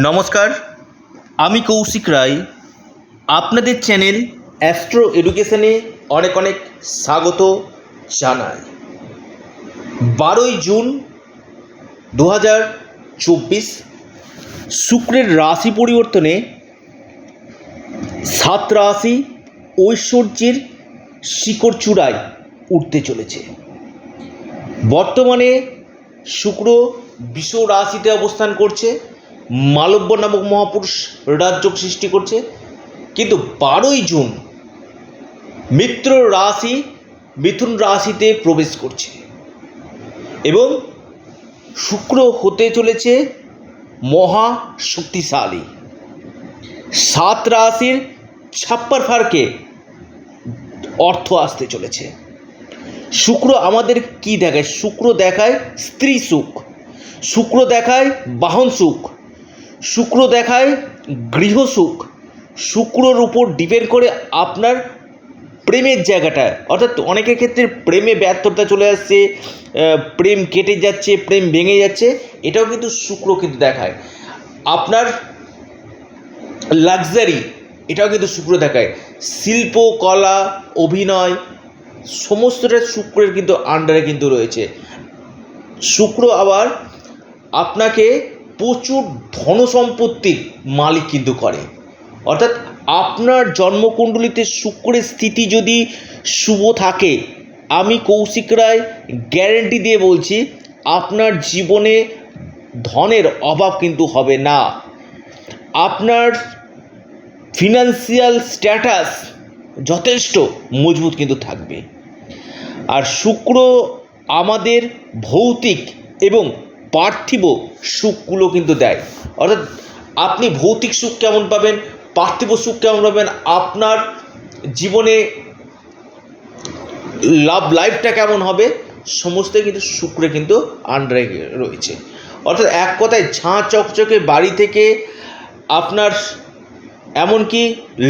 নমস্কার, আমি কৌশিক রায়। আপনাদের চ্যানেল অ্যাস্ট্রো এডুকেশনে অনেক অনেক স্বাগত জানাই। বারোই জুন দু হাজার চব্বিশ, শুক্রের রাশি পরিবর্তনে সাত রাশি ঐশ্বর্যের শিকড় চূড়ায় উঠতে চলেছে। বর্তমানে শুক্র বিষ রাশিতে অবস্থান করছে। মালব্য নামক মহাপুরুষ রাজ্য সৃষ্টি করছে। কিন্তু বারোই জুন মিত্র রাশি মিথুন রাশিতে প্রবেশ করছে এবং শুক্র হতে চলেছে মহা শক্তিশালী। সাত রাশির ছাপ্পার ফারকে অর্থ আসতে চলেছে। শুক্র আমাদের কি দেখায়? শুক্র দেখায় স্ত্রী সুখ। শুক্র দেখায় বাহন সুখ। শুক্র দেখায় গৃহ সুখ। শুক্রর উপর ডিপেন্ড করে আপনার প্রেমের জায়গাটা অর্থাৎ অনেকের ক্ষেত্রে প্রেমে ব্যর্থতা চলে আসছে প্রেম কেটে যাচ্ছে, প্রেম ভেঙে যাচ্ছে, এটাও কিন্তু শুক্র কিন্তু দেখায়। আপনার লাক্সারি, এটাও কিন্তু শুক্র দেখায়। শিল্প, কলা, অভিনয়, সমস্তটা শুক্রের কিন্তু আন্ডারে কিন্তু রয়েছে। শুক্র আবার আপনাকে প্রচুর ধন সম্পত্তির মালিক কিন্তু করে। অর্থাৎ আপনার জন্মকুণ্ডলিতে শুক্রের স্থিতি যদি শুভ থাকে, আমি কৌশিক রায় গ্যারেন্টি দিয়ে বলছি, আপনার জীবনে ধনের অভাব কিন্তু হবে না। আপনার ফিনান্সিয়াল স্ট্যাটাস যথেষ্ট মজবুত কিন্তু থাকবে। আর শুক্র আমাদের ভৌতিক এবং পার্থিব সুখগুলো কিন্তু দেয়। অর্থাৎ আপনি ভৌতিক সুখ কেমন পাবেন, পার্থিব সুখ কেমন পাবেন, আপনার জীবনে লাভ লাইফটা কেমন হবে, সমস্ত কিন্তু শুক্রে কিন্তু আন্ডারে রয়েছে। অর্থাৎ এক কথায় ঝাঁ চকচকে বাড়ি থেকে আপনার এমনকি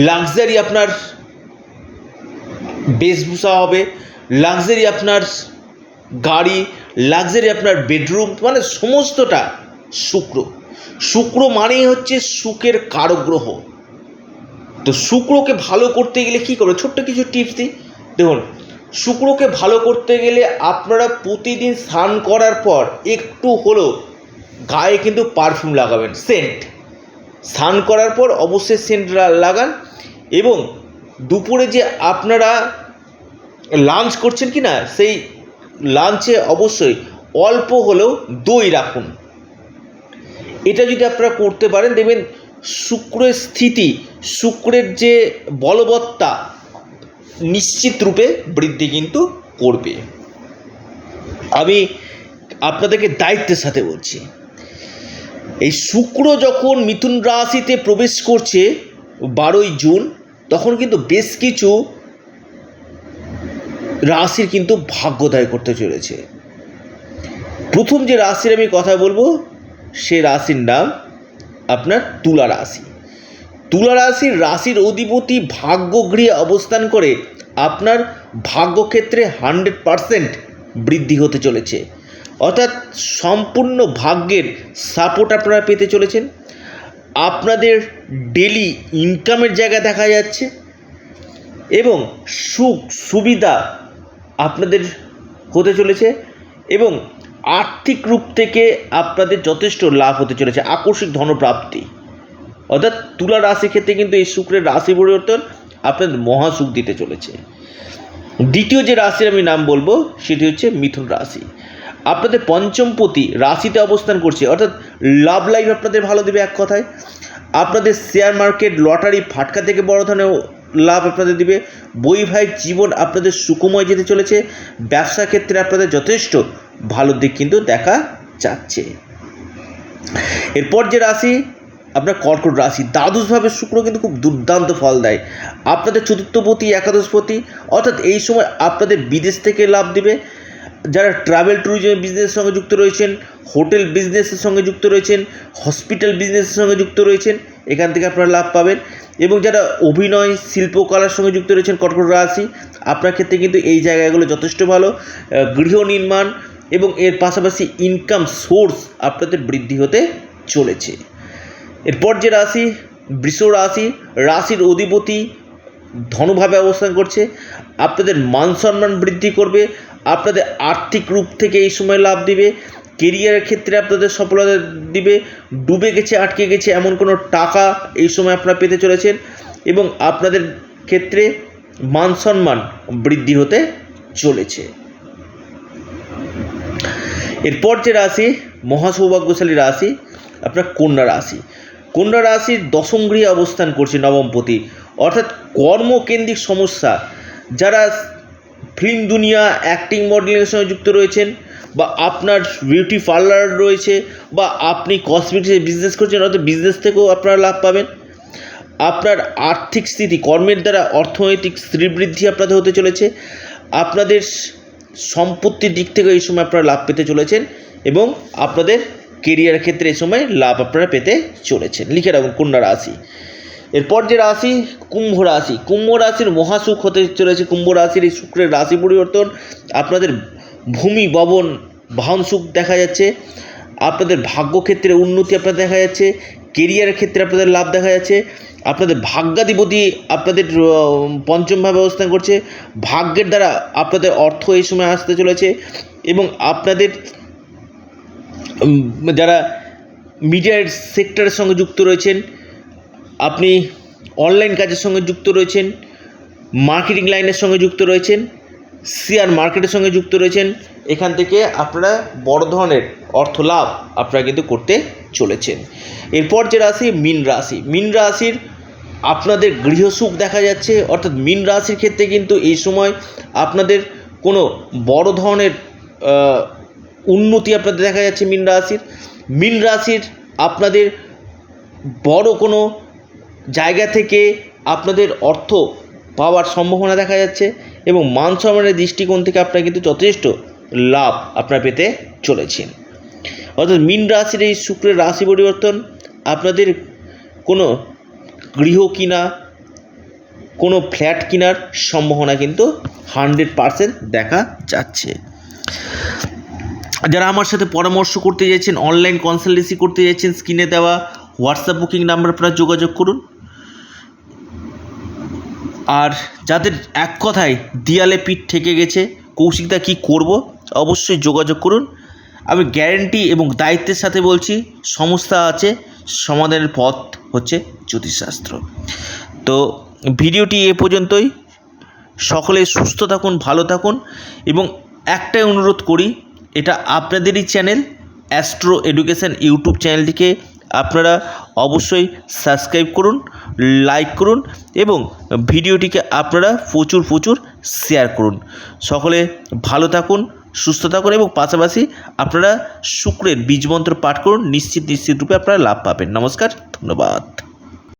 লাক্সারি আপনার বেশভূষা হবে লাক্সারি আপনার গাড়ি লাক্সারি আপনার বেডরুম মানে সমস্তটা শুক্র। শুক্র মানেই হচ্ছে সুখের কারগ্রহ। তো শুক্রকে ভালো করতে গেলে কী করবে? ছোট্ট কিছু টিপস দিই। দেখুন, শুক্রকে ভালো করতে গেলে আপনারা প্রতিদিন স্নান করার পর একটু হলেও গায়ে কিন্তু পারফিউম লাগাবেন সেন্ট স্নান করার পর অবশ্যই সেন্ট লাগান এবং দুপুরে যে আপনারা লাঞ্চ করছেন কি না সেই লাঞ্চে অবশ্যই অল্প হলেও দই রাখুন। এটা যদি আপনারা করতে পারেন, দেখবেন শুক্রের স্থিতি, শুক্রের যে বলবত্তা নিশ্চিত রূপে বৃদ্ধি কিন্তু করবে। আমি আপনাদেরকে দায়িত্বের সাথে বলছি, এই শুক্র যখন মিথুন রাশিতে প্রবেশ করছে বারোই জুন, তখন কিন্তু বেশ কিছু রাশির কিন্তু ভাগ্যোদয় করতে চলেছে। প্রথম যে রাশির আমি কথা বলব, সে রাশির নাম আপনার তুলা রাশি। তুলা রাশির রাশির অধিপতি ভাগ্যগৃহে অবস্থান করে আপনার ভাগ্যক্ষেত্রে হান্ড্রেড পারসেন্ট বৃদ্ধি হতে চলেছে। অর্থাৎ সম্পূর্ণ ভাগ্যের সাপোর্ট আপনারা পেতে চলেছেন। আপনাদের ডেলি ইনকামের জায়গা দেখা যাচ্ছে এবং সুখ সুবিধা আপনাদের হতে চলেছে এবং আর্থিক রূপ থেকে আপনাদের যথেষ্ট লাভ হতে চলেছে আকস্মিক ধনপ্রাপ্তি। অর্থাৎ তুলা রাশি ক্ষেত্রে কিন্তু এই শুক্রের রাশি পরিবর্তন আপনাদের মহাসুখ দিতে চলেছে। দ্বিতীয় যে রাশির আমি নাম বলব, সেটি হচ্ছে মিথুন রাশি। আপনাদের পঞ্চমপতি রাশিতে অবস্থান করছে, অর্থাৎ লাভ লাইফ আপনাদের ভালো দেবে এক কথায়। আপনাদের শেয়ার মার্কেট লটারি ফাটকা থেকে বড় ধরনের লাভ আপনাদের দিবে। বৈবাহিক জীবন আপনাদের সুখময় যেতে চলেছে। ব্যবসা ক্ষেত্রে আপনাদের যথেষ্ট ভালো দিক কিন্তু দেখা যাচ্ছে। এরপর যে রাশি, আপনার কর্কট রাশি, দ্বাদশভাবে শুক্র কিন্তু খুব দুর্দান্ত ফল দেয়। আপনাদের চতুর্থপতি, একাদশপতি, অর্থাৎ এই সময় আপনাদের বিদেশ থেকে লাভ দিবে। যারা ট্রাভেল ট্যুরিজম বিজনেসের সঙ্গে যুক্ত রয়েছেন হোটেল বিজনেসের সঙ্গে যুক্ত রয়েছেন হসপিটাল বিজনেসের সঙ্গে যুক্ত রয়েছেন এখান থেকে আপনারা লাভ পাবেন। এবং যারা অভিনয়, শিল্পকলার সঙ্গে যুক্ত রয়েছেন কর্কট রাশি, আপনার ক্ষেত্রে কিন্তু এই জায়গাগুলো যথেষ্ট ভালো। গৃহ নির্মাণ এবং এর পাশাপাশি ইনকাম সোর্স আপনাদের বৃদ্ধি হতে চলেছে। এরপর যে রাশি, বৃষ রাশি, রাশির অধিপতি ধনভাবে অবস্থান করছে। আপনাদের মান সম্মান বৃদ্ধি করবে। আপনাদের আর্থিক রূপ থেকে এই সময় লাভ দিবে। কেরিয়ারের ক্ষেত্রে আপনাদের সফলতা দিবে, ডুবে গেছে, আটকে গেছে এমন কোনো টাকা এই সময় আপনারা পেতে চলেছেন এবং আপনাদের ক্ষেত্রে মান সম্মান বৃদ্ধি হতে চলেছে। এরপর যে রাশি, মহাসৌভাগ্যশালী রাশি, আপনার কন্যা রাশি। কন্যা রাশির দশম গৃহে অবস্থান করছে নবমপতি। অর্থাৎ কর্মকেন্দ্রিক সমস্যা। যারা ফিল্ম দুনিয়া অ্যাক্টিং মডেলিংয়ের সঙ্গে যুক্ত রয়েছেন, বা আপনার বিউটি পার্লার রয়েছে, বা আপনি কসমেটিক্সের বিজনেস করছেন, অর্থাৎ বিজনেস থেকেও আপনারা লাভ পাবেন। আপনার আর্থিক স্থিতি, কর্মের দ্বারা অর্থনৈতিক শ্রীবৃদ্ধি আপনাদের হতে চলেছে। আপনাদের সম্পত্তির দিক থেকে এই সময় আপনারা লাভ পেতে চলেছেন, এবং আপনাদের কেরিয়ার ক্ষেত্রে এই সময় লাভ আপনারা পেতে চলেছেন। লিখে রাখুন, কন্যা রাশি। এরপর যে রাশি, কুম্ভ রাশি। কুম্ভ রাশির মহাসুখ হতে চলেছে। কুম্ভ রাশির এই শুক্রের রাশি পরিবর্তন। আপনাদের ভূমি, ভবন, বাহন সুখ দেখা যাচ্ছে। আপনাদের ভাগ্যক্ষেত্রে উন্নতি আপনার দেখা যাচ্ছে। কেরিয়ারের ক্ষেত্রে আপনাদের লাভ দেখা যাচ্ছে। আপনাদের ভাগ্যাধিপতি আপনাদের পঞ্চমভাবে অবস্থান করছে। ভাগ্যের দ্বারা আপনাদের অর্থ এই সময় আসতে চলেছে এবং আপনাদের যারা মিডিয়ার সেক্টরের সঙ্গে যুক্ত রয়েছেন আপনি অনলাইন কাজের সঙ্গে যুক্ত রয়েছেন মার্কেটিং লাইনের সঙ্গে যুক্ত রয়েছেন শেয়ার মার্কেটের সঙ্গে যুক্ত রয়েছেন, এখান থেকে আপনারা বড় ধরনের অর্থ লাভ আপনারা কিন্তু করতে চলেছেন। এরপর যে রাশি, মিন রাশি। মিন রাশির আপনাদের গৃহসুখ দেখা যাচ্ছে, অর্থাৎ মিন রাশির ক্ষেত্রে কিন্তু এই সময় আপনাদের কোনো বড় ধরনের উন্নতি আপনাদের দেখা যাচ্ছে মিন রাশির। মিন রাশির আপনাদের বড় কোনো জায়গা থেকে আপনাদের অর্থ পাওয়ার সম্ভাবনা দেখা যাচ্ছে এবং মান সম্মানের দৃষ্টিকোণ থেকে আপনারা কিন্তু যথেষ্ট লাভ আপনারা পেতে চলেছেন অর্থাৎ মিন রাশির এই শুক্রের রাশি পরিবর্তন আপনাদের কোনো গৃহ কিনা, কোনো ফ্ল্যাট কেনার সম্ভাবনা কিন্তু হান্ড্রেড পারসেন্ট দেখা যাচ্ছে। যারা আমার সাথে পরামর্শ করতে চাইছেন, অনলাইন কনসালটেন্সি করতে চাইছেন, স্ক্রিনে দেওয়া হোয়াটসঅ্যাপ বুকিং নাম্বার আপনারা যোগাযোগ করুন। আর যাদের এক কথায় দেয়ালে পিঠ ঠেকে গেছে, কৌশিকদা কী করব অবশ্যই যোগাযোগ করুন। আমি গ্যারেন্টি এবং দায়িত্বের সাথে বলছি সমস্যা আছে, সমাধানের পথ হচ্ছে জ্যোতিষশাস্ত্র। তো ভিডিওটি এ পর্যন্তই। সকলে সুস্থ থাকুন, ভালো থাকুন এবং একটাই অনুরোধ করি, এটা আপনাদেরই চ্যানেল অ্যাস্ট্রো এডুকেশন ইউটিউব চ্যানেলটিকে আপনারা অবশ্যই সাবস্ক্রাইব করুন, লাইক করুন এবং ভিডিওটিকে আপনারা প্রচুর প্রচুর শেয়ার করুন। সকলে ভালো থাকুন, সুস্থ থাকুন এবং পাশাপাশি আপনারা শুক্রের বীজমন্ত্র পাঠ করুন, নিশ্চিত নিশ্চিত রূপে আপনারা লাভ পাবেন। নমস্কার, ধন্যবাদ।